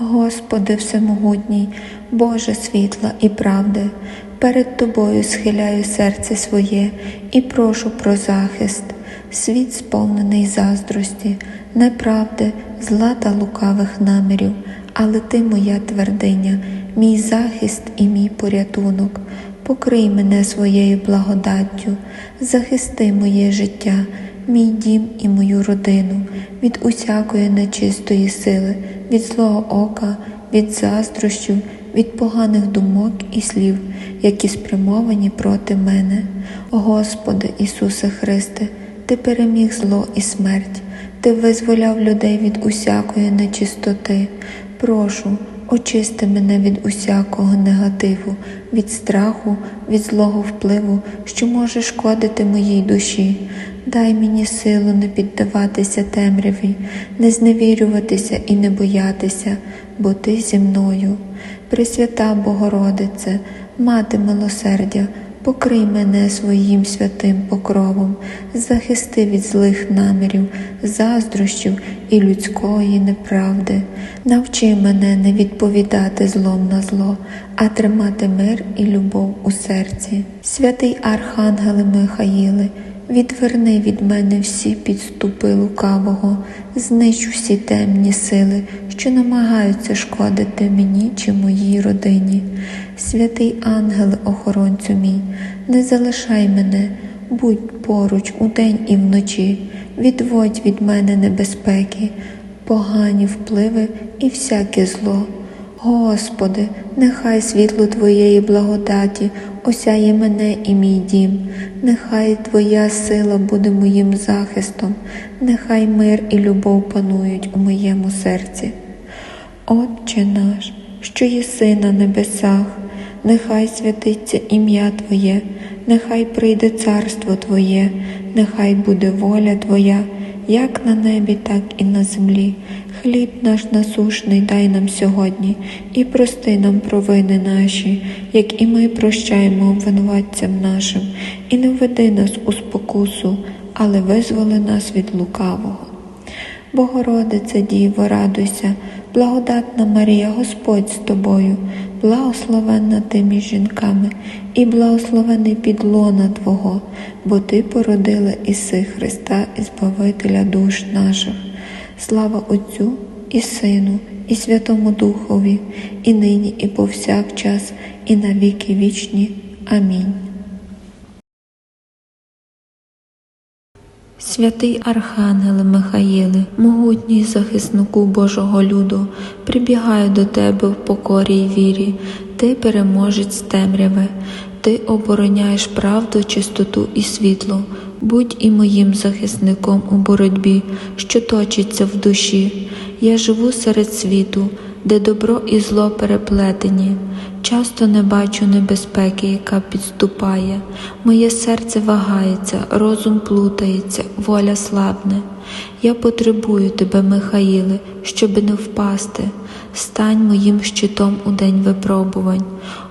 Господи Всемогутній, Боже світла і правди, перед Тобою схиляю серце своє і прошу про захист. Світ сповнений заздрості, неправди, зла та лукавих намірів, але Ти моя твердиня, мій захист і мій порятунок. Покрий мене своєю благодаттю, захисти моє життя, мій дім і мою родину від усякої нечистої сили, від злого ока, від заздрощів, від поганих думок і слів, які спрямовані проти мене. Господи Ісусе Христе, Ти переміг зло і смерть, Ти визволяв людей від усякої нечистоти. Прошу, очисти мене від усякого негативу, від страху, від злого впливу, що може шкодити моїй душі. Дай мені силу не піддаватися темряві, не зневірюватися і не боятися, бо ти зі мною. Пресвята Богородице, мати милосердя, покрий мене своїм святим покровом, захисти від злих намірів, заздрощів і людської неправди. Навчи мене не відповідати злом на зло, а тримати мир і любов у серці. Святий Архангеле Михаїле, Відверни від мене всі підступи лукавого, знищ всі темні сили, що намагаються шкодити мені чи моїй родині. Святий ангел, охоронцю мій, не залишай мене, будь поруч удень і вночі, відводь від мене небезпеки, погані впливи і всяке зло. Господи, нехай світло Твоєї благодаті осяє мене і мій дім, нехай Твоя сила буде моїм захистом, нехай мир і любов панують у моєму серці. Отче наш, що єси на небесах, нехай святиться ім'я Твоє, нехай прийде царство Твоє, нехай буде воля Твоя, як на небі, так і на землі. Хліб наш насушний дай нам сьогодні і прости нам провини наші, як і ми прощаємо винуватцям нашим, і не введи нас у спокусу, але визволи нас від лукавого. Богородице Діво, радуйся, благодатна Марія, Господь з тобою, благословенна ти між жінками, і благословений підлона Твого, бо Ти породила Іси Христа і Збавителя душ наших. Слава Отцю і Сину, і Святому Духові, і нині, і повсякчас, і на віки вічні. Амінь. Святий Архангеле Михаїле, могутній захиснику Божого люду, прибігаю до тебе в покорі й вірі, ти переможець темряви, ти обороняєш правду, чистоту і світло. Будь і моїм захисником у боротьбі, що точиться в душі. Я живу серед світу, де добро і зло переплетені. Часто не бачу небезпеки, яка підступає. Моє серце вагається, розум плутається, воля слабне. Я потребую тебе, Михаїле, щоби не впасти. Стань моїм щитом у день випробувань.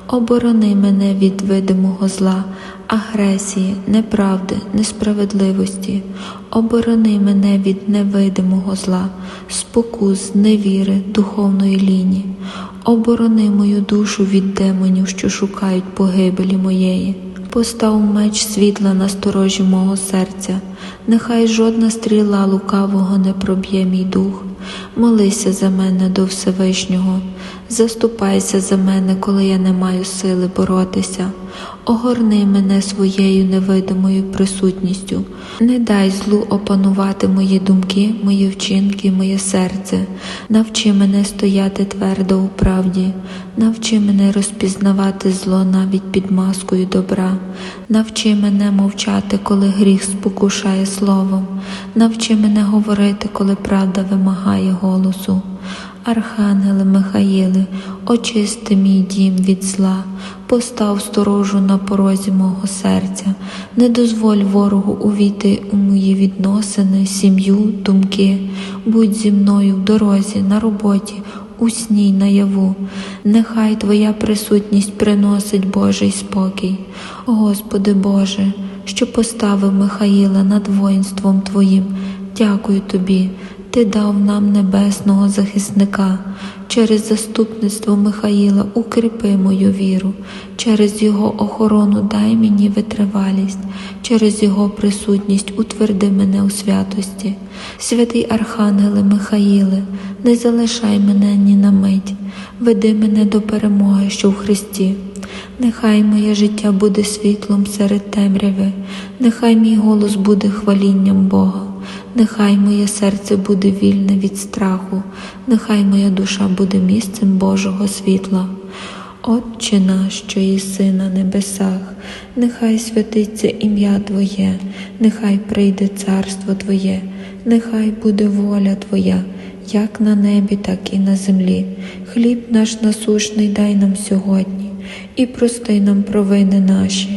Оборони мене від видимого зла, агресії, неправди, несправедливості. Оборони мене від невидимого зла, спокус, невіри, духовної лінії. Оборони мою душу від демонів, що шукають погибелі моєї. Постав меч світла на сторожі мого серця, нехай жодна стріла лукавого не проб'є мій дух. Молися за мене до Всевишнього, заступайся за мене, коли я не маю сили боротися. Огорни мене своєю невидимою присутністю, не дай злу опанувати мої думки, мої вчинки, моє серце. Навчи мене стояти твердо у правді, навчи мене розпізнавати зло навіть під маскою добра, навчи мене мовчати, коли гріх спокушає словом, навчи мене говорити, коли правда вимагає голосу. Архангеле Михаїле, очисти мій дім від зла, постав сторожу на порозі мого серця, не дозволь ворогу увійти у мої відносини, сім'ю, думки, будь зі мною в дорозі, на роботі, у сні й наяву. Нехай Твоя присутність приносить Божий спокій. Господи Боже, що поставив Михаїла над воїнством Твоїм, дякую Тобі. Ти дав нам небесного захисника. Через заступництво Михаїла укріпи мою віру, через його охорону дай мені витривалість, через його присутність утверди мене у святості. Святий Архангеле Михаїле, не залишай мене ні на мить, веди мене до перемоги, що в Христі. Нехай моє життя буде світлом серед темряви, нехай мій голос буде хвалінням Бога, нехай моє серце буде вільне від страху, нехай моя душа буде місцем Божого світла. Отче наш, що єси на небесах, нехай святиться ім'я Твоє, нехай прийде царство Твоє, нехай буде воля Твоя, як на небі, так і на землі. Хліб наш насушний дай нам сьогодні, і прости нам провини наші,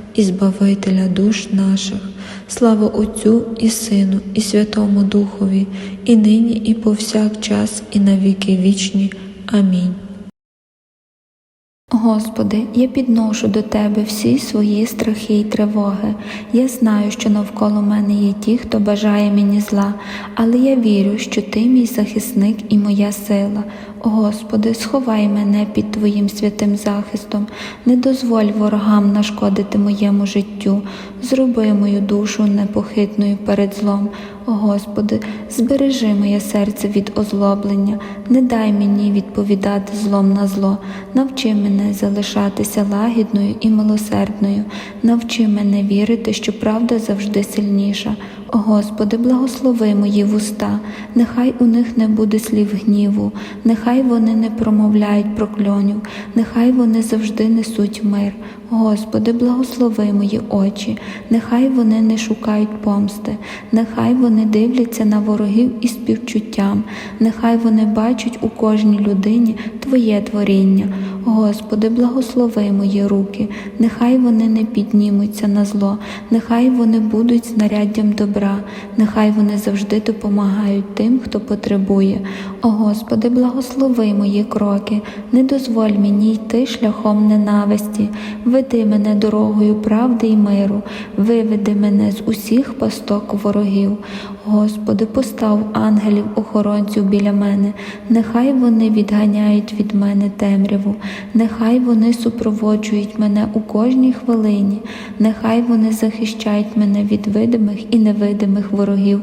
і Збавителя душ наших. Слава Отцю і Сину, і Святому Духові, і нині, і повсякчас, і на віки вічні. Амінь. Господи, я підношу до Тебе всі свої страхи й тривоги. Я знаю, що навколо мене є ті, хто бажає мені зла, але я вірю, що Ти мій захисник і моя сила. Господи, сховай мене під Твоїм святим захистом, не дозволь ворогам нашкодити моєму життю, зроби мою душу непохитною перед злом. Господи, збережи моє серце від озлоблення, не дай мені відповідати злом на зло, навчи мене залишатися лагідною і милосердною, навчи мене вірити, що правда завжди сильніша. Господи, благослови мої вуста, нехай у них не буде слів гніву, нехай вони не промовляють прокльонів, нехай вони завжди несуть мир. Господи, благослови мої очі, нехай вони не шукають помсти, нехай вони дивляться на ворогів із співчуттям, нехай вони бачать у кожній людині Твоє творіння. Господи, благослови мої руки, нехай вони не піднімуться на зло, нехай вони будуть знаряддям добра, нехай вони завжди допомагають тим, хто потребує. О Господи, благослови мої кроки, не дозволь мені йти шляхом ненависті, веди мене дорогою правди й миру, виведи мене з усіх пасток ворогів. Господи, постав ангелів охоронців біля мене, нехай вони відганяють від мене темряву, нехай вони супроводжують мене у кожній хвилині, нехай вони захищають мене від видимих і невидимих ворогів.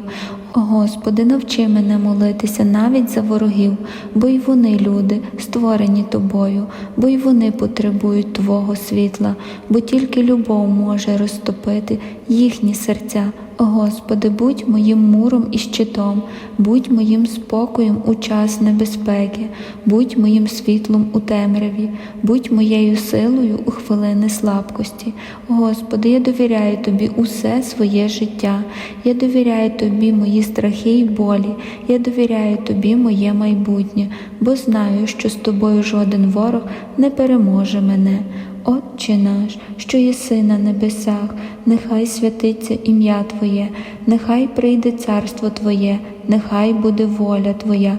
Господи, навчи мене молитися навіть за ворогів, бо й вони люди, створені тобою, бо й вони потребують Твого світла, бо тільки любов може розтопити їхні серця. Господи, будь моїм муром і щитом, будь моїм спокоєм у час небезпеки, будь моїм світлом у темряві, будь моєю силою у хвилини слабкості. Господи, я довіряю Тобі усе своє життя, я довіряю Тобі мої страхи й болі, я довіряю Тобі моє майбутнє, бо знаю, що з тобою жоден ворог не переможе мене. Отче наш, що єси на небесах, нехай святиться ім'я Твоє, нехай прийде царство Твоє, нехай буде воля Твоя,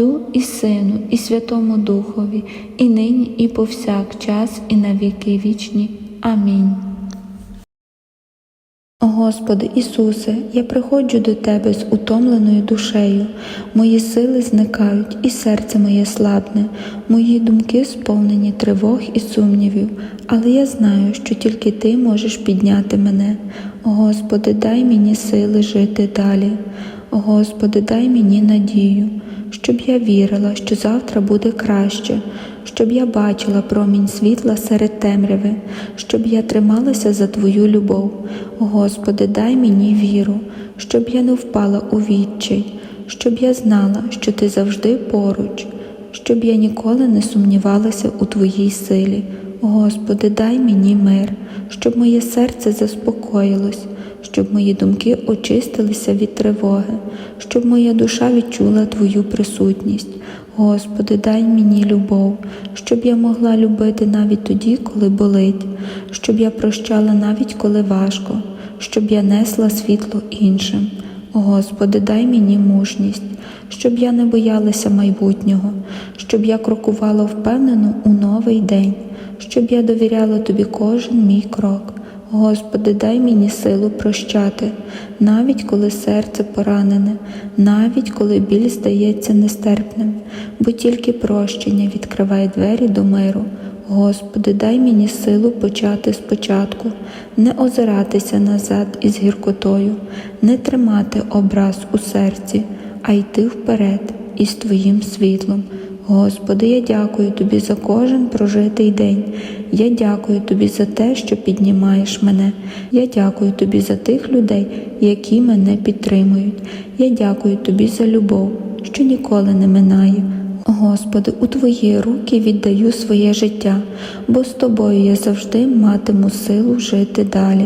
і Сину, і Святому Духові, і нині, і повсякчас, і на віки вічні. Амінь. Господи Ісусе, я приходжу до Тебе з утомленою душею, мої сили зникають, і серце моє слабне, мої думки сповнені тривог і сумнівів, але я знаю, що тільки Ти можеш підняти мене. Господи, дай мені сили жити далі. Господи, дай мені надію, щоб я вірила, що завтра буде краще, щоб я бачила промінь світла серед темряви, щоб я трималася за Твою любов. Господи, дай мені віру, щоб я не впала у відчай, щоб я знала, що Ти завжди поруч, щоб я ніколи не сумнівалася у Твоїй силі. Господи, дай мені мир, щоб моє серце заспокоїлось, щоб мої думки очистилися від тривоги, щоб моя душа відчула Твою присутність. Господи, дай мені любов, щоб я могла любити навіть тоді, коли болить, щоб я прощала навіть коли важко, щоб я несла світло іншим. Господи, дай мені мужність, щоб я не боялася майбутнього, щоб я крокувала впевнено у новий день, щоб я довіряла Тобі кожен мій крок. Господи, дай мені силу прощати, навіть коли серце поранене, навіть коли біль здається нестерпним, бо тільки прощення відкриває двері до миру. Господи, дай мені силу почати спочатку, не озиратися назад із гіркотою, не тримати образ у серці, а йти вперед із Твоїм світлом. Господи, я дякую Тобі за кожен прожитий день. Я дякую Тобі за те, що піднімаєш мене. Я дякую Тобі за тих людей, які мене підтримують. Я дякую Тобі за любов, що ніколи не минає. Господи, у Твої руки віддаю своє життя, бо з Тобою я завжди матиму силу жити далі.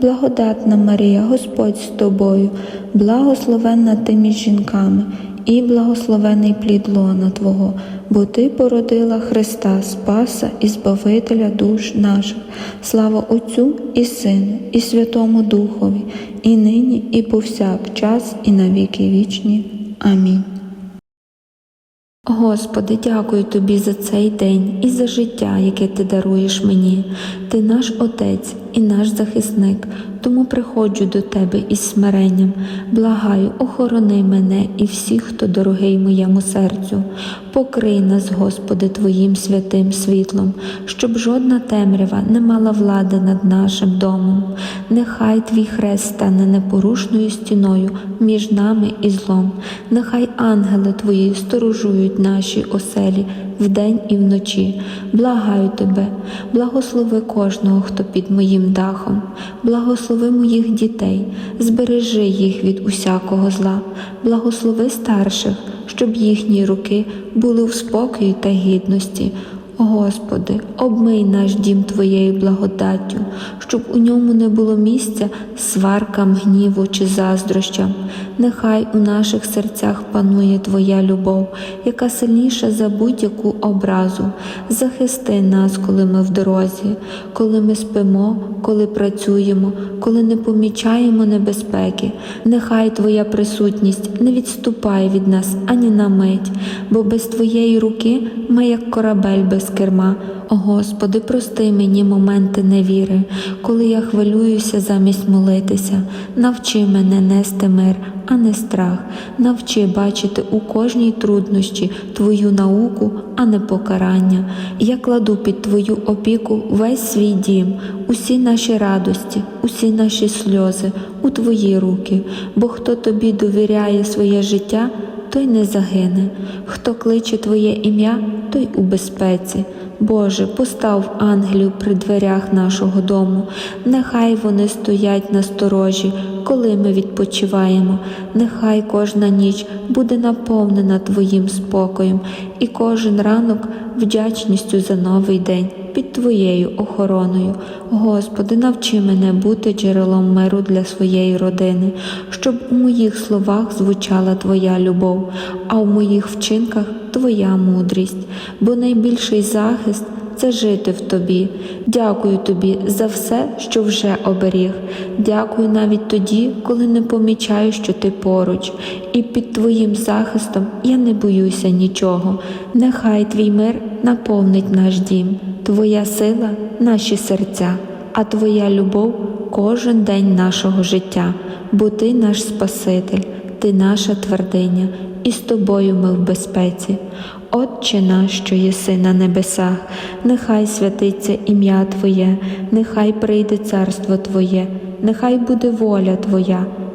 благодатна Марія, Господь з тобою, благословенна ти між жінками, і благословений плід лона Твого, бо Ти породила Христа, Спаса і Збавителя душ наших. Слава Отцю і Сину, і Святому Духові, і нині, і повсякчас, і на віки вічні. Амінь. Господи, дякую Тобі за цей день і за життя, яке Ти даруєш мені. Ти наш Отець і наш захисник, тому приходжу до Тебе із смиренням. Благаю, охорони мене і всіх, хто дорогий моєму серцю. Покрий нас, Господи, Твоїм святим світлом, щоб жодна темрява не мала влади над нашим домом. Нехай Твій хрест стане непорушною стіною між нами і злом. Нехай ангели Твої сторожують наші оселі вдень і вночі. Благаю Тебе, благослови кожного, хто під моїм дахом, благослови моїх дітей, збережи їх від усякого зла, благослови старших, щоб їхні руки були в спокої та гідності. Господи, обмий наш дім Твоєю благодаттю, щоб у ньому не було місця сваркам, гніву чи заздрощам. Нехай у наших серцях панує Твоя любов, яка сильніша за будь-яку образу. Захисти нас, коли ми в дорозі, коли ми спимо, коли працюємо, коли не помічаємо небезпеки. Нехай Твоя присутність не відступає від нас ані на мить, бо без Твоєї руки ми, як корабель без керма. О Господи, прости мені моменти невіри, коли я хвилююся замість молитися. Навчи мене нести мир, а не страх. Навчи бачити у кожній труднощі Твою науку, а не покарання. Я кладу під Твою опіку весь свій дім, усі наші радості, усі наші сльози у Твої руки, бо хто тобі довіряє своє життя, той не загине. Хто кличе Твоє ім'я, той у безпеці. Боже, постав ангелів при дверях нашого дому, нехай вони стоять на сторожі, коли ми відпочиваємо, нехай кожна ніч буде наповнена Твоїм спокоєм, і кожен ранок вдячністю за новий день під Твоєю охороною. Господи, навчи мене бути джерелом миру для своєї родини, щоб у моїх словах звучала Твоя любов, а у моїх вчинках Твоя мудрість, бо найбільший захист. Це жити в тобі. Дякую тобі за все, що вже оберіг. Дякую навіть тоді, коли не помічаю, що ти поруч, і під твоїм захистом я не боюся нічого. Нехай твій мир наповнить наш дім. Твоя сила наші серця, а Твоя любов кожен день нашого життя, бо Ти наш Спаситель, Ти наша твердиня, і з тобою ми в безпеці. Отче наш, що єси на небесах, нехай святиться ім'я Твоє, нехай прийде царство Твоє, нехай буде воля Твоя,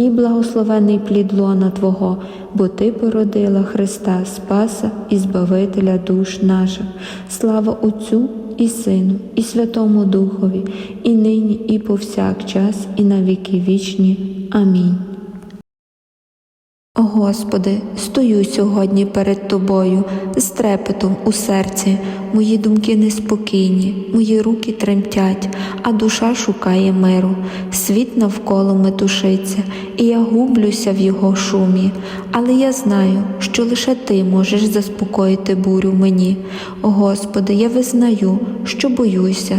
і благословений плід лона Твого, бо Ти породила Христа, Спаса і Збавителя душ наших. Слава Отцю і Сину, і Святому Духові, і нині, і повсякчас, і на віки вічні. Амінь. Господи, стою сьогодні перед Тобою з трепетом у серці, мої думки неспокійні, мої руки тремтять, а душа шукає миру, світ навколо метушиться, і я гублюся в його шумі. Але я знаю, що лише Ти можеш заспокоїти бурю мені. Господи, я визнаю, що боюся.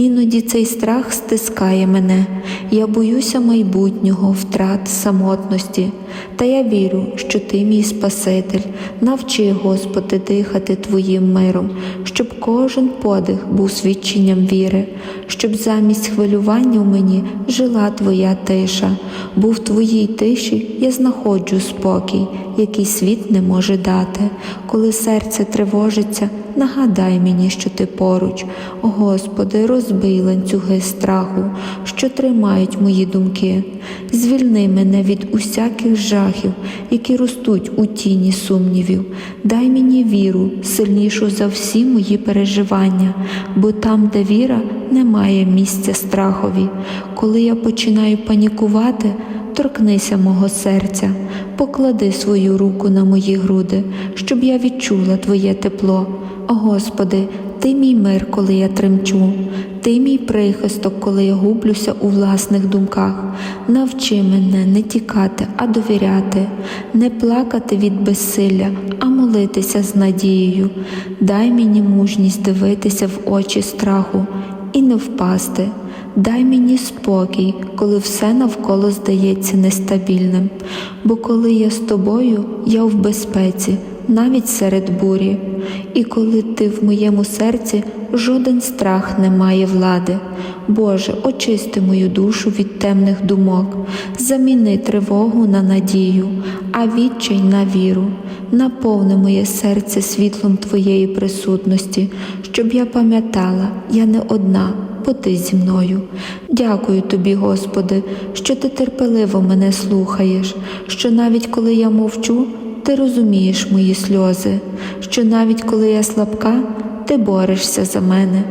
Іноді цей страх стискає мене. Я боюся майбутнього, втрат, самотності. Та я вірю, що Ти мій Спаситель. Навчи, Господи, дихати Твоїм миром, щоб кожен подих був свідченням віри, щоб замість хвилювання в мені жила Твоя тиша, бо в Твоїй тиші я знаходжу спокій, який світ не може дати. Коли серце тривожиться, нагадай мені, що ти поруч. Господи, розбий ланцюги страху, що тримають мої думки. Звільни мене від усяких жахів, які ростуть у тіні сумнівів. Дай мені віру, сильнішу за всі мої переживання, бо там, де віра, немає місця страхові. Коли я починаю панікувати, торкнися мого серця, поклади свою руку на мої груди, щоб я відчула Твоє тепло. О Господи, Ти мій мир, коли я тремчу, Ти мій прихисток, коли я гублюся у власних думках. Навчи мене не тікати, а довіряти, не плакати від безсилля, а молитися з надією. Дай мені мужність дивитися в очі страху і не впасти. Дай мені спокій, коли все навколо здається нестабільним, бо коли я з тобою, я в безпеці, навіть серед бурі, і коли ти в моєму серці, жоден страх не має влади. Боже, очисти мою душу від темних думок, заміни тривогу на надію, а відчай на віру, наповни моє серце світлом Твоєї присутності, щоб я пам'ятала, я не одна бо ти зі мною. Дякую тобі, Господи, що ти терпеливо мене слухаєш, що навіть коли я мовчу, ти розумієш мої сльози, що навіть коли я слабка, ти борешся за мене,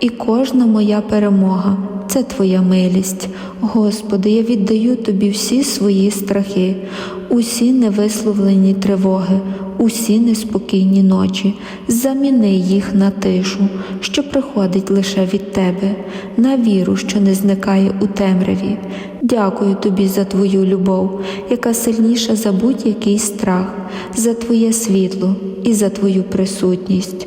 і кожна моя перемога. Це Твоя милість. Господи, я віддаю Тобі всі свої страхи, усі невисловлені тривоги, усі неспокійні ночі, заміни їх на тишу, що приходить лише від Тебе, на віру, що не зникає у темряві. Дякую Тобі за Твою любов, яка сильніша за будь-який страх, за Твоє світло і за Твою присутність.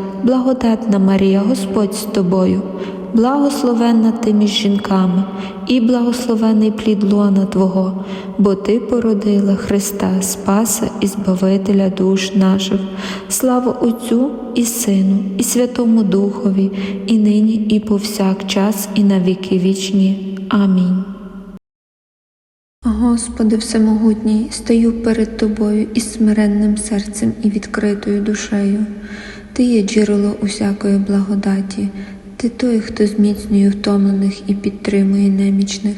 благодатна Марія, Господь з тобою, благословенна ти між жінками, і благословений плід лона Твого, бо Ти породила Христа, Спаса і Збавителя душ наших. Слава Отцю і Сину, і Святому Духові, і нині, і повсякчас, і на віки вічні. Амінь. Господи Всемогутній, стою перед Тобою із смиренним серцем і відкритою душею. Ти є джерело усякої благодаті, Ти той, хто зміцнює втомлених і підтримує немічних.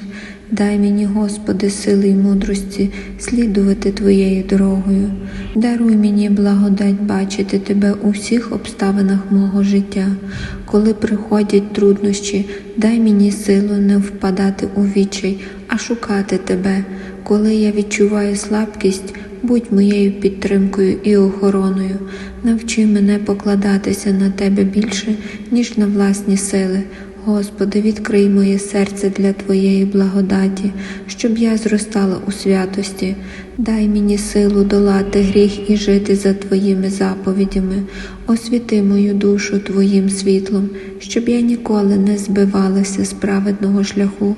Дай мені, Господи, сили й мудрості слідувати Твоєю дорогою. Даруй мені благодать бачити Тебе у всіх обставинах мого життя. Коли приходять труднощі, дай мені силу не впадати у відчай, а шукати Тебе. Коли я відчуваю слабкість, будь моєю підтримкою і охороною. Навчи мене покладатися на Тебе більше, ніж на власні сили. Господи, відкрий моє серце для Твоєї благодаті, щоб я зростала у святості. Дай мені силу долати гріх і жити за Твоїми заповідями. Освіти мою душу Твоїм світлом, щоб я ніколи не збивалася з праведного шляху.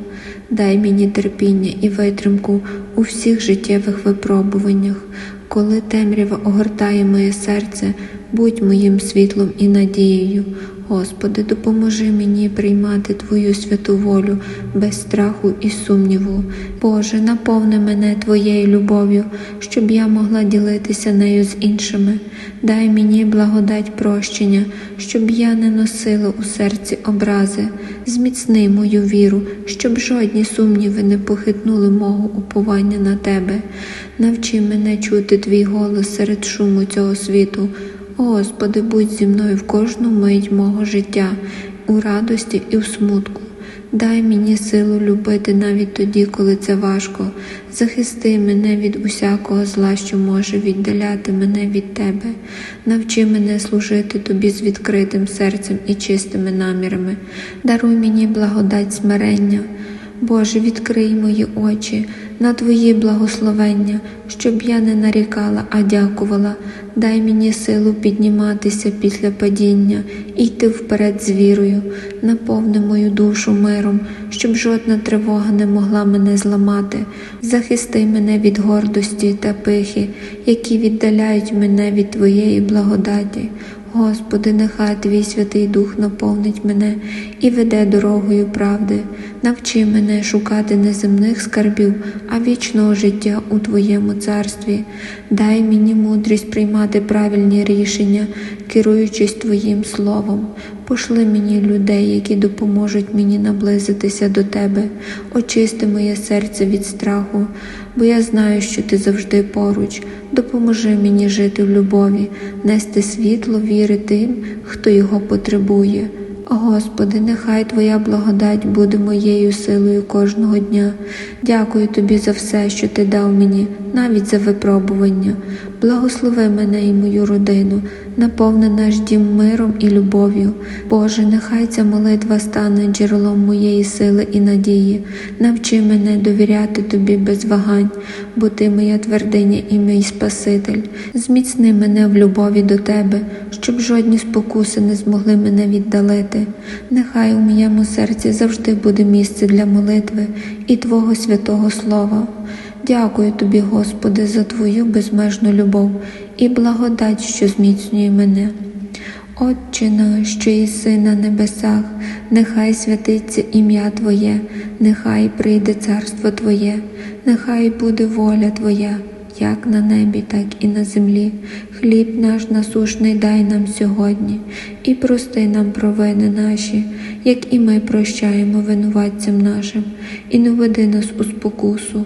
Дай мені терпіння і витримку у всіх життєвих випробуваннях. Коли темрява огортає моє серце, будь моїм світлом і надією. Господи, допоможи мені приймати Твою святу волю без страху і сумніву. Боже, наповни мене Твоєю любов'ю, щоб я могла ділитися нею з іншими. Дай мені благодать прощення, щоб я не носила у серці образи. Зміцни мою віру, щоб жодні сумніви не похитнули мого уповання на Тебе. Навчи мене чути Твій голос серед шуму цього світу. Господи, будь зі мною в кожну мить мого життя, у радості і в смутку. Дай мені силу любити навіть тоді, коли це важко. Захисти мене від усякого зла, що може віддаляти мене від Тебе. Навчи мене служити Тобі з відкритим серцем і чистими намірами. Даруй мені благодать смирення. Боже, відкрий мої очі на Твої благословення, щоб я не нарікала, а дякувала. Дай мені силу підніматися після падіння йти вперед з вірою, наповни мою душу миром, щоб жодна тривога не могла мене зламати. Захисти мене від гордості та пихи, які віддаляють мене від Твоєї благодаті. Господи, нехай Твій Святий Дух наповнить мене і веде дорогою правди. Навчи мене шукати не земних скарбів, а вічного життя у Твоєму царстві. Дай мені мудрість приймати правильні рішення, керуючись Твоїм словом. Пошли мені людей, які допоможуть мені наблизитися до Тебе, очисти моє серце від страху, бо я знаю, що Ти завжди поруч. Допоможи мені жити в любові, нести світло віри тим, хто його потребує. Господи, нехай Твоя благодать буде моєю силою кожного дня. Дякую Тобі за все, що Ти дав мені, навіть за випробування. Благослови мене і мою родину, наповни наш дім миром і любов'ю. Боже, нехай ця молитва стане джерелом моєї сили і надії. Навчи мене довіряти Тобі без вагань, бо Ти моя твердиня і мій Спаситель. Зміцни мене в любові до Тебе, щоб жодні спокуси не змогли мене віддалити. Нехай у моєму серці завжди буде місце для молитви і Твого святого Слова. Дякую тобі, Господи, за Твою безмежну любов і благодать, що зміцнює мене. Отче наш, що єси на небесах, нехай святиться ім'я Твоє, нехай прийде царство Твоє, нехай буде воля Твоя, як на небі, так і на землі. Хліб наш насушний дай нам сьогодні, і прости нам провини наші, як і ми прощаємо винуватцям нашим, і не веди нас у спокусу,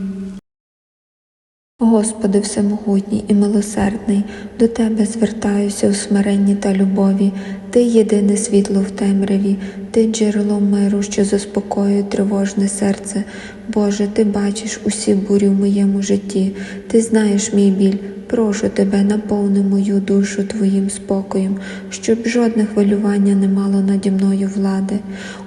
Господи Всемогутній і милосердний, до Тебе звертаюся у смиренні та любові, Ти єдине світло в темряві, Ти джерело миру, що заспокоює тривожне серце. Боже, Ти бачиш усі бурі в моєму житті, Ти знаєш мій біль. Прошу тебе, наповни мою душу Твоїм спокоєм, щоб жодне хвилювання не мало наді мною влади.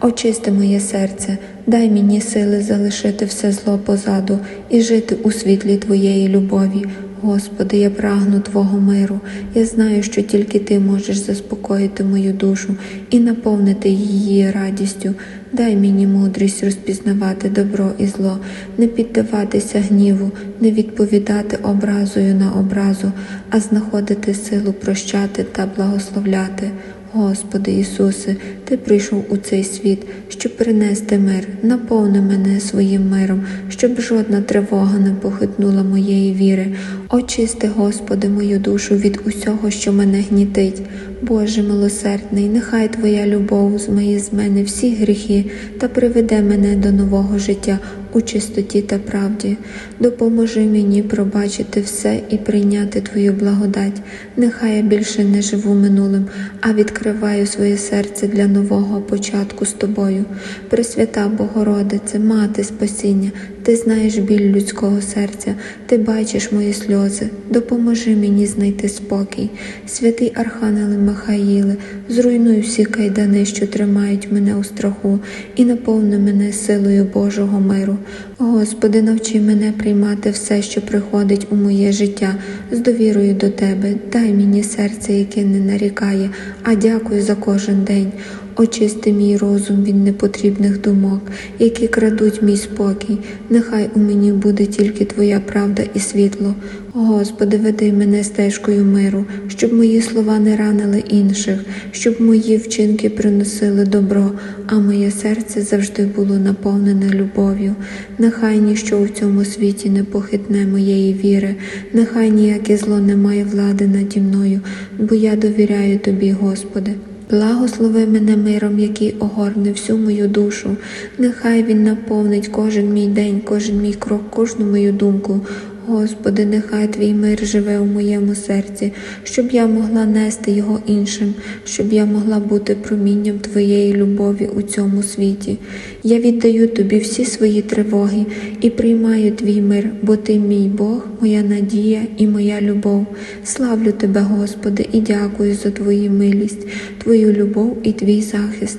Очисти моє серце, дай мені сили залишити все зло позаду і жити у світлі Твоєї любові. Господи, я прагну Твого миру. Я знаю, що тільки Ти можеш заспокоїти мою душу і наповнити її радістю. Дай мені мудрість розпізнавати добро і зло, не піддаватися гніву, не відповідати образою на образу, а знаходити силу прощати та благословляти. Господи Ісусе, Ти прийшов у цей світ, щоб принести мир, наповни мене своїм миром, щоб жодна тривога не похитнула моєї віри. Очисти, Господи, мою душу від усього, що мене гнітить. Боже милосердний, нехай Твоя любов змиє з мене всі гріхи та приведе мене до нового життя у чистоті та правді. Допоможи мені пробачити все і прийняти Твою благодать. Нехай я більше не живу минулим, а відкриваю своє серце для нового початку з тобою. Пресвята Богородице, мати спасіння, ти знаєш біль людського серця, ти бачиш мої сльози. Допоможи мені знайти спокій. Святий Архангеле Михаїле, зруйнуй всі кайдани, що тримають мене у страху, і наповни мене силою Божого миру. Господи, навчи мене приймати все, що приходить у моє життя, з довірою до Тебе. Дай мені серце, яке не нарікає, а дякую за кожен день. Очисти мій розум від непотрібних думок, які крадуть мій спокій. Нехай у мені буде тільки Твоя правда і світло. Господи, веди мене стежкою миру, щоб мої слова не ранили інших, щоб мої вчинки приносили добро, а моє серце завжди було наповнене любов'ю. Нехай ніщо у цьому світі не похитне моєї віри, нехай ніяке зло не має влади наді мною, бо я довіряю Тобі, Господи. Благослови мене миром, який огорне всю мою душу. Нехай він наповнить кожен мій день, кожен мій крок, кожну мою думку. Господи, нехай Твій мир живе у моєму серці, щоб я могла нести його іншим, щоб я могла бути промінням Твоєї любові у цьому світі. Я віддаю Тобі всі свої тривоги і приймаю Твій мир, бо Ти мій Бог, моя надія і моя любов. Славлю Тебе, Господи, і дякую за Твою милість, Твою любов і Твій захист.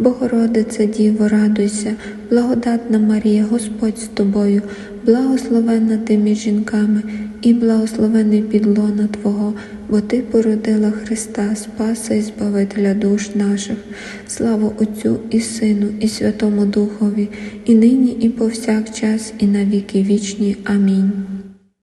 Богородице Діво, радуйся, благодатна Марія, Господь з тобою, благословенна ти між жінками, і благословений підлона Твого, бо Ти породила Христа, Спаса і Збавителя душ наших. Слава Отцю і Сину, і Святому Духові, і нині, і повсякчас, і на віки вічні. Амінь.